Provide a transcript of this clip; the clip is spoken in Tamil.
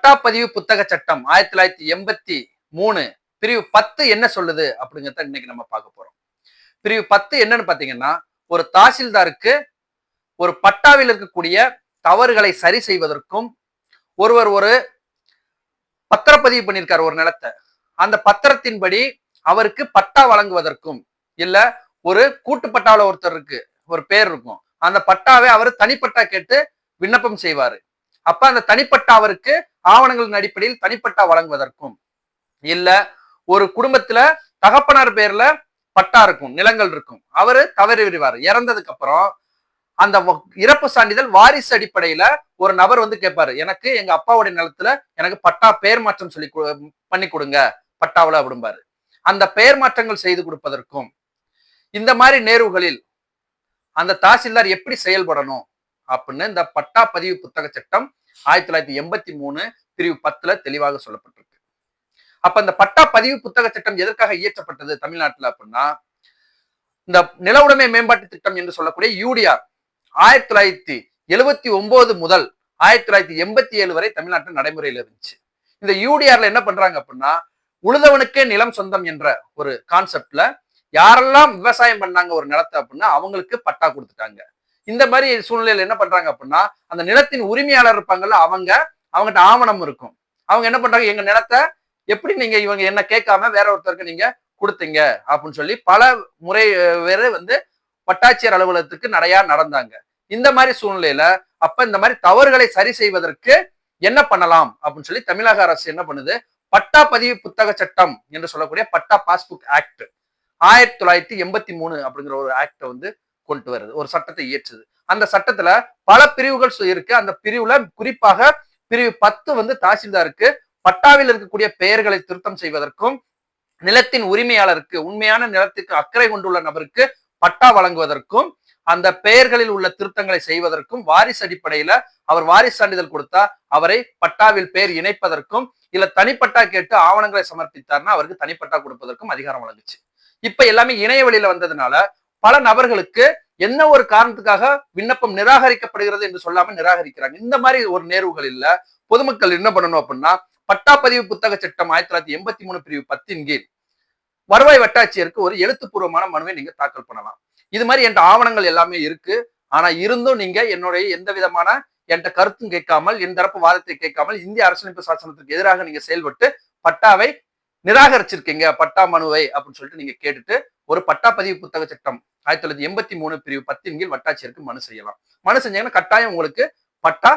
பட்டாப்பதிவு புத்தக சட்டம் ஆயிரத்தி தொள்ளாயிரத்தி எண்பத்தி மூணு. பிரிவு பத்து என்ன சொல்லுது அப்படிங்கிறத இன்னைக்கு நம்ம பார்க்க போறோம். பிரிவு பத்து என்னன்னு பாத்தீங்கன்னா ஒரு தாசில்தாருக்கு ஒரு பட்டாவில் இருக்கக்கூடிய தவறுகளை சரி செய்வதற்கும் ஒருவர் ஒரு பத்திரப்பதிவு பண்ணியிருக்காரு ஒரு நிலத்தை. அந்த பத்திரத்தின்படி அவருக்கு பட்டா வழங்குவதற்கும் இல்ல ஒரு கூட்டு பட்டாவில் ஒருத்தருக்கு ஒரு பேர் இருக்கும். அந்த பட்டாவை அவர் தனிப்பட்டா கேட்டு விண்ணப்பம் செய்வாரு. அப்ப அந்த தனிப்பட்ட அவருக்கு ஆவணங்களின் அடிப்படையில் தனிப்பட்டா வழங்குவதற்கும். இல்ல ஒரு குடும்பத்துல தகப்பனார் பேர்ல பட்டா இருக்கும் நிலங்கள் இருக்கும். அவரு தவறி விடுவார். இறந்ததுக்கு அப்புறம் அந்த இறப்பு சான்றிதழ் வாரிசு அடிப்படையில ஒரு நபர் வந்து கேட்பாரு எனக்கு எங்க அப்பாவுடைய நிலத்துல எனக்கு பட்டா பெயர் மாற்றம் சொல்லி கு- பண்ணி கொடுங்க பட்டாவில அப்படிம்பாரு. அந்த பெயர் மாற்றங்கள் செய்து கொடுப்பதற்கும் இந்த மாதிரி நேர்வுகளில் அந்த தாசில்தார் எப்படி செயல்படணும்? அப்படின்னு இந்த பட்டா பதிவு புத்தக சட்டம் ஆயிரத்தி தொள்ளாயிரத்தி எண்பத்தி மூணு பிரிவு பத்துல தெளிவாக சொல்லப்பட்டிருக்கு. அப்ப இந்த பட்டா பதிவு புத்தக சட்டம் எதற்காக இயற்றப்பட்டது தமிழ்நாட்டில் அப்படின்னா இந்த நில உடைமை மேம்பாட்டு திட்டம் என்று சொல்லக்கூடிய யூடிஆர் ஆயிரத்தி தொள்ளாயிரத்தி எழுவத்தி ஒன்பது முதல் ஆயிரத்தி தொள்ளாயிரத்தி எண்பத்தி ஏழு வரை தமிழ்நாட்டில் நடைமுறையில் இருந்துச்சு. இந்த யூடிஆர்ல என்ன பண்றாங்க அப்படின்னா உழுதவனுக்கே நிலம் சொந்தம் என்ற ஒரு கான்செப்ட்ல யாரெல்லாம் விவசாயம் பண்ணாங்க ஒரு நிலத்தை அப்படின்னா அவங்களுக்கு பட்டா கொடுத்துட்டாங்க. இந்த மாதிரி சூழ்நிலையில என்ன பண்றாங்க அப்படின்னா அந்த நிலத்தின் உரிமையாளர் இருப்பாங்கல்ல அவங்க அவங்ககிட்ட ஆவணம் இருக்கும். அவங்க என்ன பண்றாங்க? எங்க நிலத்தை எப்படி நீங்க இவங்க என்ன கேட்காம வேற ஒருத்தருக்கு நீங்க கொடுத்தீங்க? அப்படின்னு சொல்லி பல முறை வேறு வந்து வட்டாட்சியர் அலுவலகத்துக்கு நடையா நடந்தாங்க. இந்த மாதிரி சூழ்நிலையில அப்ப இந்த மாதிரி தவறுகளை சரி செய்வதற்கு என்ன பண்ணலாம்? அப்படின்னு சொல்லி தமிழக அரசு என்ன பண்ணுது? பட்டா பதிவு புத்தக சட்டம் என்று சொல்லக்கூடிய பட்டா பாஸ்புக் ஆக்ட் ஆயிரத்தி தொள்ளாயிரத்தி எண்பத்தி மூணு அப்படிங்கிற ஒரு ஆக்டை வந்து கொண்டு வருது ஒரு சட்டத்தை இயற்றுது. அந்த சட்டத்துல பல பிரிவுகள் இருக்கு. அந்த பிரிவுல குறிப்பாக பிரிவு பத்து வந்து தாசில்தாருக்கு பட்டாவில் இருக்கக்கூடிய பெயர்களை திருத்தம் செய்வதற்கும் நிலத்தின் உரிமையாளருக்கு உண்மையான நிலத்துக்கு அக்கறை கொண்டுள்ள நபருக்கு பட்டா வழங்குவதற்கும் அந்த பெயர்களில் உள்ள திருத்தங்களை செய்வதற்கும் வாரிசு அடிப்படையில அவர் வாரிசு சான்றிதழ் கொடுத்தா அவரை பட்டாவில் பெயர் இணைப்பதற்கும் இல்ல தனிப்பட்டா கேட்டு ஆவணங்களை சமர்ப்பித்தார்னா அவருக்கு தனிப்பட்டா கொடுப்பதற்கும் அதிகாரம் வழங்குச்சு. இப்ப எல்லாமே இணைய வழியில வந்ததுனால பல நபர்களுக்கு என்ன ஒரு காரணத்துக்காக விண்ணப்பம் நிராகரிக்கப்படுகிறது என்று சொல்லாம நிராகரிக்கிறாங்க. இந்த மாதிரி ஒரு நேர்வுகள் இல்ல. பொதுமக்கள் என்ன பண்ணணும் அப்படின்னா பட்டாப்பதிவு புத்தக சட்டம் ஆயிரத்தி தொள்ளாயிரத்தி எண்பத்தி மூணு பிரிவு பத்தின் கீழ் வருவாய் வட்டாட்சியருக்கு ஒரு எழுத்துப்பூர்வமான மனுவை நீங்க தாக்கல் பண்ணலாம். இது மாதிரி என் ஆவணங்கள் எல்லாமே இருக்கு. ஆனா இருந்தும் நீங்க என்னுடைய எந்த விதமான என்கிட்ட கருத்தும் கேட்காமல் என் தரப்பு வாதத்தை கேட்காமல் இந்திய அரசியலமைப்பு சாசனத்துக்கு எதிராக நீங்க செயல்பட்டு பட்டாவை நிராகரிச்சிருக்கீங்க பட்டா மனுவை அப்படின்னு சொல்லிட்டு நீங்க கேட்டுட்டு ஒரு பட்டா பதிவு புத்தக சட்டம் ஆயிரத்தி தொள்ளாயிரத்தி எண்பத்தி மூணு பிரிவு பத்தின் கீழ் வட்டாட்சியருக்கு மனு செய்யலாம். மனு செஞ்சீங்கன்னா கட்டாயம் உங்களுக்கு பட்டா